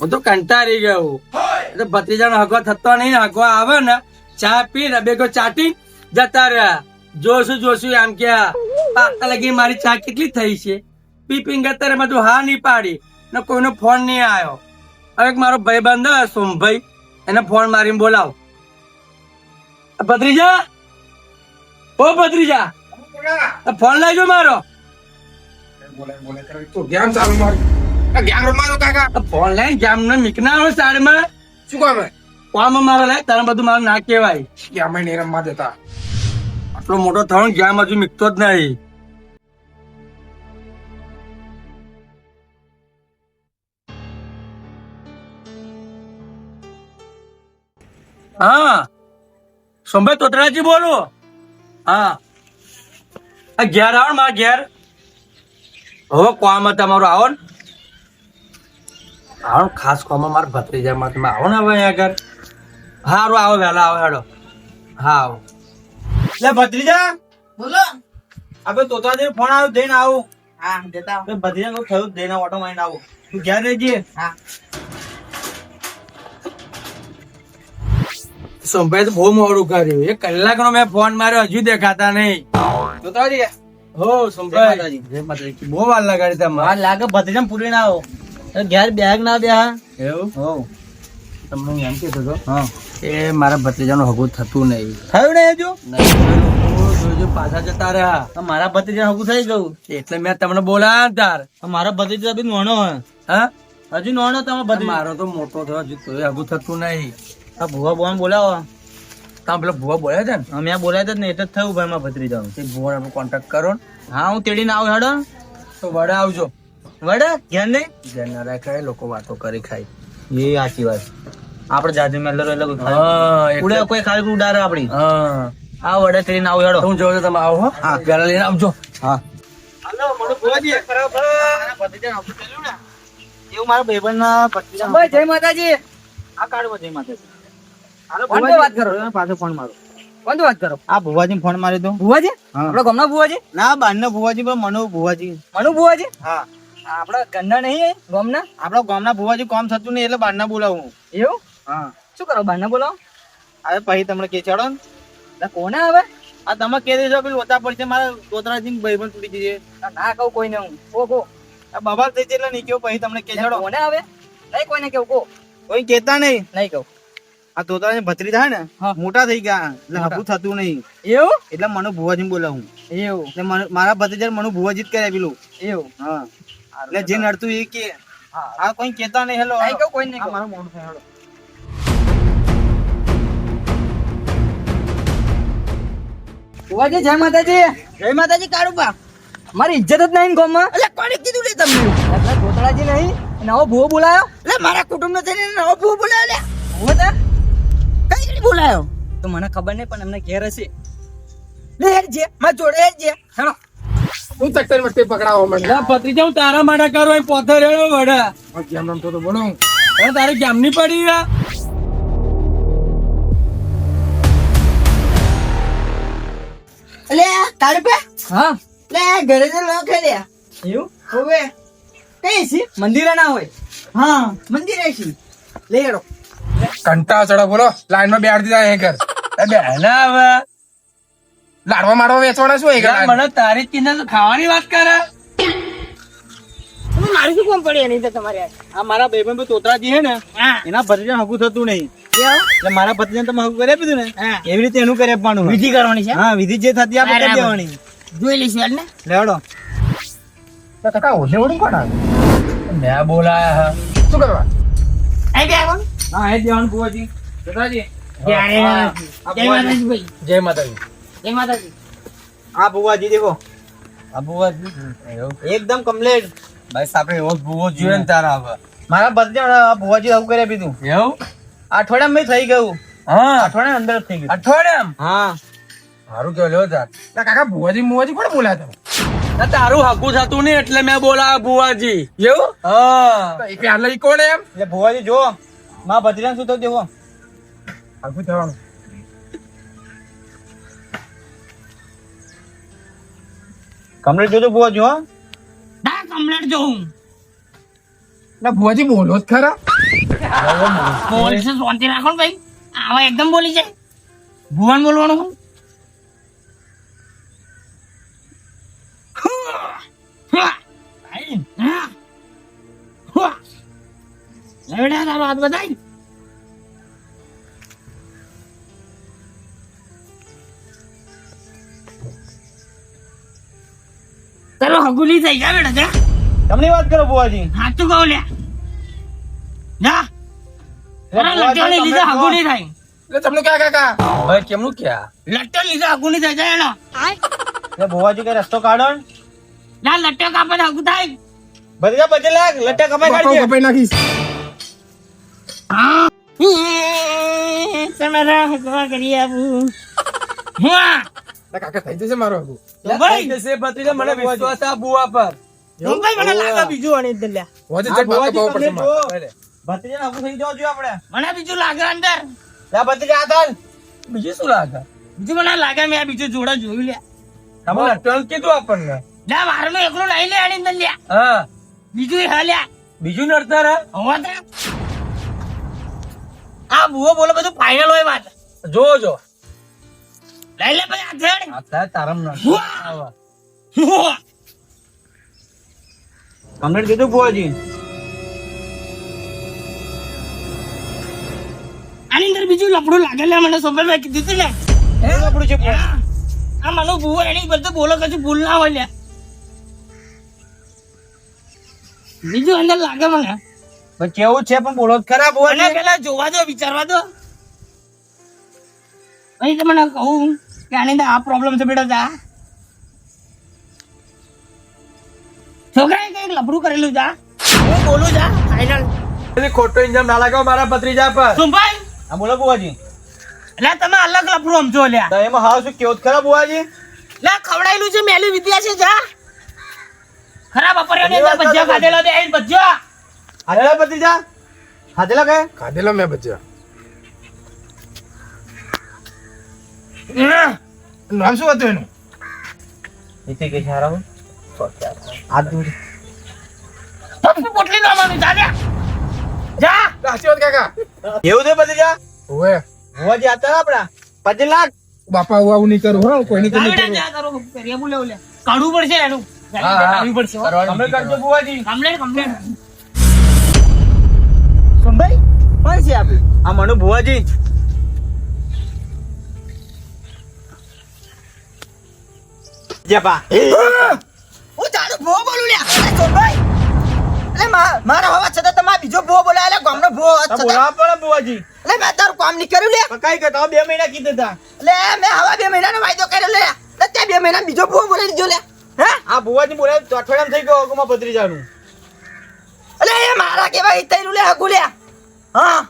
હું તો કંટાળી ગયો એટલે ભત્રીજાનો હગવા થતો નહીં હગવા આવે ને ચા પી ને બે ગો ચાટી જતા રહ્યા. જોશું જોશું એમ કે પાકા લગી મારી ચા કેટલી થઈ છે? પી પી ગતા રહ્યા બધું હા નહીં પાડી ને કોઈનો ફોન નહીં આવ્યો હવે મારો ભાઈ બંધ સોમભાઈ એને ફોન મારીને બોલાવો. ભત્રીજા? ઓ ભત્રીજા ફોન લાવજો મારો. તો ધ્યાન ચાલુ મારું. આ જ્ઞાન કાકા. આ ફોન લઈને જામને મીકના આવે સાઈડમાં શું કામ કોમ મારો લે તારે બધું મારું ના કહેવાય. જ્ઞાન નહીં રમવા દેતા. આટલો મોટો થયો ને હજુ મીકતો જ નહીં. હા. સોમભાઈ તોતરાજી બોલો. હા. આ ઘેર આવો મારા ઘેર. હવે કોમ તમારું આવો ને. આવો ખાસ કોમ મારા ભત્રીજામાં તમે આવો ને હવે અહીંયા આગળ. હારું આવો વહેલા આવો હેડો. હા આવો. લે ભત્રીજા. બોલો. આપણે તોતાજી ફોન આવ્યો દઈને આવું. હા દેતા ભત્રીજા નું થયું દઈને ઓટો મારીને આવું. તું ઘેર રહેજે હા. સંભાઈ તો બહુ મોડું કર્યું. એક કલાક નો મેં ફોન માર્યો હજુ દેખાતા નહીં. તોતાજી હો સંભાઈ બહુ વાર લગાડી તમે. વાર લાગે ભત્રીજા પૂરી ના આવો. ઘેર બેગ ના બે એવું? હો. તમને એમ કહેતો હતો હા. એ મારા ભત્રીજાનું હગું થતું નહીં. થયું ને હજુ? નહીં, પાછા જતા રહ્યા. મારા ભત્રીજા હગું થઈ ગયું. એટલે મેં તમને બોલાયા તાર. મારા ભત્રીજા બી નોનો હે. હજુ નોનો તમે ભત્રીજા? મારો તો મોટો થયો હજુ તો હગું થતું નહીં. આ ભુવા બોન બોલાવો. તમે પેલા ભુવા બોલ્યા છે ને? અમે બોલાય જ ને એટલે જ થયું ભાઈ મારા ભત્રીજાનું. તે ભૂવા આપણે કોન્ટેક્ટ કરો હા હું તેડીને આવું હેડો. તો વડે આવજો. વડે ધ્યાન નહીં ધ્યાન ના રાખાય લોકો વાતો કરી ખાય. એ આખી વાત. આપણે જાજુ મેલો એટલે ઉડે કોઈ ખાલી ઉડારે આપડી. હા. આ વડે તેડીને આવું હેડો. હું જોજો તમે આવો હા. પેલા લઈને આવજો. હા. એવું મારા ભાઈબંધ ના ભાઈ જય માતાજી. આ કાઢવો જય માતાજી. વાત કરો. પાછો ફોન મારો. કોણ વાત કરો. આ ભુવાજી ફોન મારી દો ભુવાજી? હા. આપણા ગામના ભુવાજી? ના બારના ભુવાજી પણ મનુ ભુવાજી. મનુ ભુવાજી? હા. આપણા ઘરના નહીં ગામના? આપડા ગામના ભુવાજી કામ થતું નહીં એટલે બારના બોલાવું એવું? હા. શું કરો બહારના બોલાવો? હવે પછી તમને કે ચડો ને. કોને આવે? આ તમે કે દેજો પેલું ઓતા પડશે મારા તોતરાજી ભાઈબંધ તૂટી જઈએ. ના કહું કોઈને હું. કો કો. આ બાબા થઈ એટલે નહીં કેવું પછી તમને કે ચડો. કોને આવે? નહીં કોઈને કેવું કો. કોઈ કેતા નહીં. નહીં કહું. આ તોતરાજી ભત્રી થાય ને મોટા થઈ ગયા. એટલે હબુ થતું નહીં. એવું? એટલે મને ભુવાજી બોલાવું. એવું. એટલે મારા ભત્રીજા મને ભુવાજી જ કરે પેલું. એવું. હા. એટલે જે નડતું એ કે હા કોઈ કેતા નહીં હેલો. નહીં કહું કોઈ નહીં મારું મોઢું હેલો. ભુવાજી જય માતાજી. જય માતાજી કાળુબા મારી ઇજ્જત જ નહીં ગામમાં? એટલે કોણે કીધું લે તમને? એટલે ગોતળાજી નહીં નવો ભૂવો બોલાયો. એટલે મારા કુટુંબ નો થઈને નવો ભૂવો બોલાયો લે. ભૂવો તા કઈ રીતે બોલાયો? તો મને ખબર નહીં પણ એમને ઘેર હશે. લે હેડ જે માર જોડે હેડ જે. હેડો. હું તકતર મસ્તી પકડાવો મને એટલે ભત્રીજા હું તારા માટે કરો એ પોતે રેડો વડા. કેમ રમતો તો બોલો. હવે તારે કેમની પડી ગયા લે કાળુબા હા. લે ઘરે તો લો ખેડ્યા એવું? હવે. કઈ છે. મંદિરે ના હોય? હા મંદિરે છે. લે હેડો. કંટા ચડો બોલો. લાઈનમાં બેહાડી દીધા અહીં ઘર. બે ના હવે. લાડવા માડવા વેચવાના શું મને તારી કિન્ને તો ખાવાની વાત કરે? મારી શું કોમ પડી એની તો તમારે? આ મારા બેબન ભાઈ તોતરાજી હે ને એના ભત્રીજા હગું થતું નહીં. એટલે મારા ભત્રીજા તમે હગું કરી આપ્યું ને એવી રીતે એનું કરી આપવાનું વિધિ કરવાની છે? હા વિધિ જે થતી આપણે કરી દેવાની. જોઈ લઈશું એટલે લેવડો તો કાકા ઓછે ઓડું કોણ આવે? મેં બોલાયા શું કરવા? આઈ કોણ હા એ દેવાનું ભુવાજી. તોતરાજી. જય માતાજી. જય માતાજી. જય માતાજી. આ ભુવાજી દેખો. આ ભુવાજી? એકદમ કમ્પ્લેટ ભાઈ આપણે એવો જોઈએ ને તારા હવે. મારા ભત્રીજા ભુવાજી હગું કરી આપ્યું હતું એવું? અઠવાડિયામાં થઈ ગયું. હા. અઠવાડિયા અંદર થઈ ગયું. અઠવાડિયામ? હા. સારું કેવું લ્યો તાર. કાકા ભુવાજી મુવાજી કોણ બોલાયા તારું હકું થતું નહીં એટલે મેં બોલા ભુવાજી. એવું? હા. પહેલા કોણ એમ? એટલે ભુવાજી જો માં ભત્રીજા શું થયું દેખો. આગું થવાનું. કમ્પ્લેટ જોજો ભુવાજી હા. ના કમલેટ જોઉં. ના ભુવાજી બોલો જ ખરા. બોલશે શાંતિ રાખો ને ભાઈ. આવા એકદમ બોલી જાય. ભુવન બોલવાનું લેવડા તારો હાથ બતાય હગુલી થઈ જા બેટા જા. તમને વાત કરો બુવાજી હાચું કહું લે જા. ને લીધે હગુલી થાય એટલે તમને ક્યાં કાકા ભાઈ કેમનું ક્યાં? લટ્ટો લીધા અગુલી થઈ જાય એનો. એ બુવાજી કઈ રસ્તો કાઢો ના. લટ્ટો કાપે તો હગું થાય. બધા પચે લાગ લટ્ટા કપાઈ કાઢી કપાઈ નાખીશ. હા. તમારા હગવા કરી આવું હા એટલે કાકા થઈ જશે મારો હગું. ભાઈ જશે ભત્રીજા મને વિશ્વાસ આ બુઆ પર ભાઈ મને લાગે બીજું આની અંદર લ્યા હોજે ભાગ બુવાજી કપાવવો પડશે તમને જો. મારે. ભત્રીજાને આખું થઈ જવા આપણે? મને બીજું લાગે અંદર. લા ભત્રીજા હાલ. બીજું શું લાગે? બીજું મને લાગે મેં આ બીજું જોડે જોયું લ્યા તમે ટલ કીધું આપણને. લા મારું એકલો લઈ લે આની અંદર લ્યા હા. બીજું હા લ્યા બીજું નડતર હે? હવા આ બુઓ બોલો બધું ફાઇનલ હોય વાત. જો જો લઈ લે ભાઈ તારમ. કીધું આની અંદર બીજું લપડું લાગે લે મને સોમવારે કીધું તું ને. એ છે આ મને બુઓ એની બધું બોલો કશું ભૂલ ના હોય બીજું અંદર લાગે મને. કેવું છે પણ બોલો ખરાબ હોય પેલા જોવા દો વિચારવા દો. અહીં મને કહું. આની આ પ્રોબ્લેમ છે બેટા જા. છોકરાએ કંઈક લફડું કરેલું જા. હું બોલું જા. ફાઈનલ ખોટો ઇન્જામ ના લગાવો મારા ભત્રીજા પર. સુંભાઈ. હા બોલો બુવાજી. એટલે તમે અલગ લફડું સમજો લ્યા. તો એમાં હાવ શું કેવું જ ખરા બુવાજી? લે ખવડાયેલું છે મેલી વિદ્યા છે જા. ખરાબ અપર્યાની ને ભજીયા ખાધેલો દે આઈને ભજીયા. હાથેલા ભત્રીજા? ખાધેલો કઈ ખાધેલા મેં બચ્ચા નામ શું હતું એનું? એથી કે સારા આ દૂર પપ્પુ પોટલી નો માનું જા. સાચી વાત કાકા. એવું છે ઓએ ઓવે બુવાજી હાથ આપડા લાખ. બાપા હું આવું નહીં કરું. હા કોઈ નહીં કરું જા ફેરિયા કાઢવું પડશે એનું. કાઢવું પડશે તમે કરજો બુવાજી કમ્પ્લેટ કમ્પ્લેટ સોમભાઈ કોણ છે આપી આ મનુ બુવાજી હું તારું બોલું અરે છતાં તમારે બીજો ભો બોલાય એટલે ગામનો ભૂવો બોલાવા પડે બુવાજી એટલે મેં તારું કામ નહીં કર્યું લે કઈ કરતા બે મહિના કીધા હતા. એટલે મેં હવા બે મહિનાનો વાયદો કર્યો લે ત્યાં બે મહિના બીજો ભૂવો બોલાવી દીધો લે હે? આ બુવાજી બોલે અઠવાડિયામાં થઈ ગયો અગુમાં ભત્રીજાનું એટલે એ મારા કેવા થયેલું લે હગું લે હા?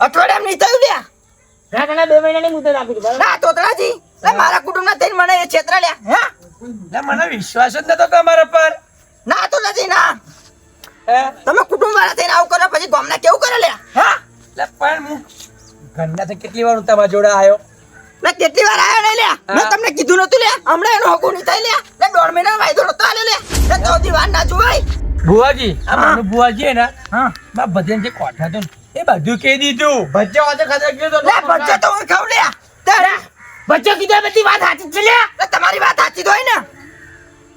અઠવાડિયામાં નહીં થયું લે ના બે મહિનાની મુદત આપી ના તોતરાજી. એટલે કુટુંબ ના થઈને મને એ છેતરા લે હે? એટલે મને વિશ્વાસ જ નતો તમારા પર. ના તો નથી ના. તમે કુટુંબ વાળા થઈને આવું કરો પછી ગામના કેવું કરે લે હા? એટલે પણ હું ઘરના કેટલી વાર હું તમારા જોડે આવ્યો મેં કેટલી વાર આવ્યો નહીં લ્યા? મેં તમને કીધું નતું લ્યા. હમણાં એનો હકુ નહીં થાય લે લે દોઢ મહિના વાયદો નતો આલ્યો લ્યા. લે તો વાર ના જોવાય. ભુવાજી આ મારું બુવાજી હે ને હા. મારા ભજન જે કોઠા તો એ બધું કહી દીધું. ભજ્જા આજે ખાતે કીધું લે બચ્ચે તો હું ખાવ લ્યા. તારે કીધા બધી વાત સાચી છે લે તમારી વાત સાચી તો હોય ને.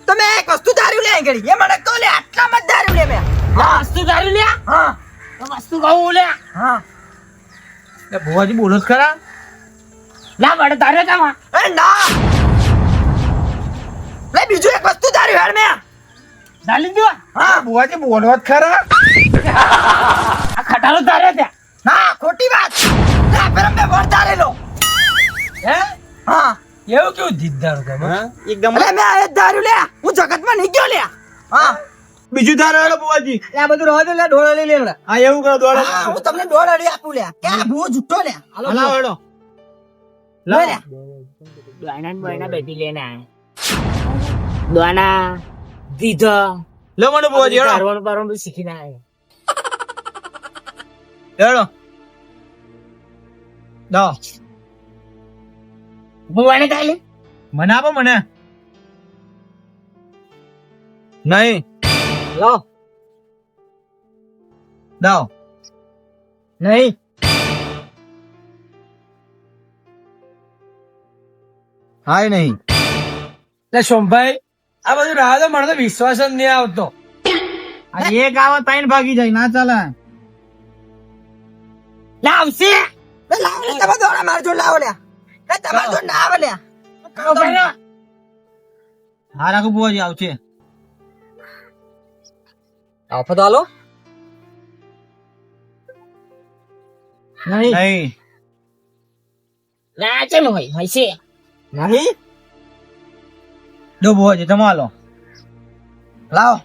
તો મેં એક વસ્તુ ધાર્યું લે ઘડી એ મને કહો લે આટલા મત ધાર્યું લે મેં. હા. વસ્તુ ધાર્યું લે હા. વસ્તુ કહું લે હા. એ ભુવાજી બોલો જ ખરા. ના બડે ધાર્યો તમા એ ના. લે બીજું એક વસ્તુ ધાર્યું હેડ મેં. ચાલી દો હા. ભુવાજી બોલો જ ખરા. આ ખટારો તારે ત્યાં ના ખોટી વાત. ના ફેર મેં વર ધારેલો. હે? હા. એવું કેવું જીદ્દાર તમે? એકદમ. અરે મેં આ જ લે. હું જગતમાં નહીં ગયો લે. હા? બીજું ધારો હેડો બુવાજી આ બધું રહો દે લે ડોળા લઈ લે હા એવું કરો દોડો હા હું તમને દોઢ લઈ આપું લે. કે આ ભૂવો જુઠ્ઠો લે. હલાવો હેડો. લે લે. દોના દોના બેટી લેને ના દોના દીધો. લો મને બુવાજી હેડો. કારવાનું પારવાનું શીખીને આયા. હેડો. દો. ભગવાને કાલે મને આપો મને. નહીં. લો. દાવ. નહીં. હાય નહીં. એટલે સોમભાઈ આ બધું રાહ તો મને તો વિશ્વાસ જ નહીં આવતો. આ એક આવો ત્રણ ભાગી જાય ના ચાલે. લાવશે? લે લાવો લે તમે દોડા મારજો લાવો લે. લે તમાર જોડ ના આવે લે. હા રાખો બુઆજી આવશે. આફત આલો? નહીં. નહીં. ના ચમ હોય? હોય છે. નહીં? દો બુઆજી તમે હાલો લાવો.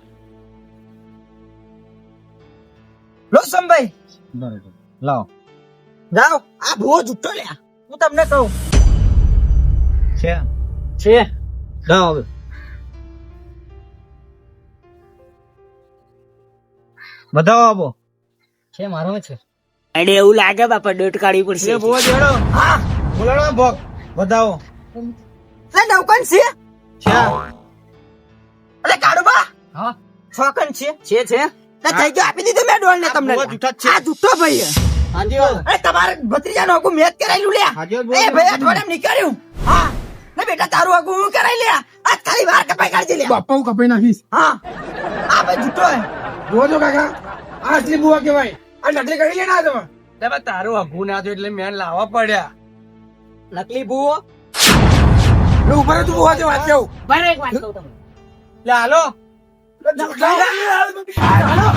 લો સંભાઈ. બરાબર. લાવો. જાઓ. આ ભૂવો જુઠ્ઠો લ્યા હું તમને કહું. છે? છે. લાવો હવે. બતાવો આપો છે મારો છે. અડે એવું લાગે બાપા ડોટ કાઢવી પડશે. એ બુઆજી હા. બોલાડો ભોગ. બતાવો. લે નવકન છે? છે. અરે કાઢો બા. હા. છોકન છે. છે છે. લે થઈ ગયો. આપી દીધો મેં ડોલ ને તમને. ભૂવો જૂઠા છે. આ જૂઠો ભાઈ. હાજી અરે તમારે ભત્રીજા નો મેચ કરાયેલું લે હાજી ભાઈ અઠવાડિયામાં નીકળ્યું. ને બેટા તારું આગું હું કરાઈ લે આ ખાલી વાર કપાઈ કાઢજે લે બાપા હું કપાઈ નાખીશ હા આ ભાઈ જૂઠો હે જુઓ છો કાકા આ અસલી બુવા કહેવાય આ નકલી કરી લે ના તમે લે તારું અઘું ના થયું એટલે મેં લાવવા પડ્યા નકલી ભૂવો એ ઉપર તું બુવા છે વાત કેવું બરાબર એક વાત કહું તમને લે હાલો હાલો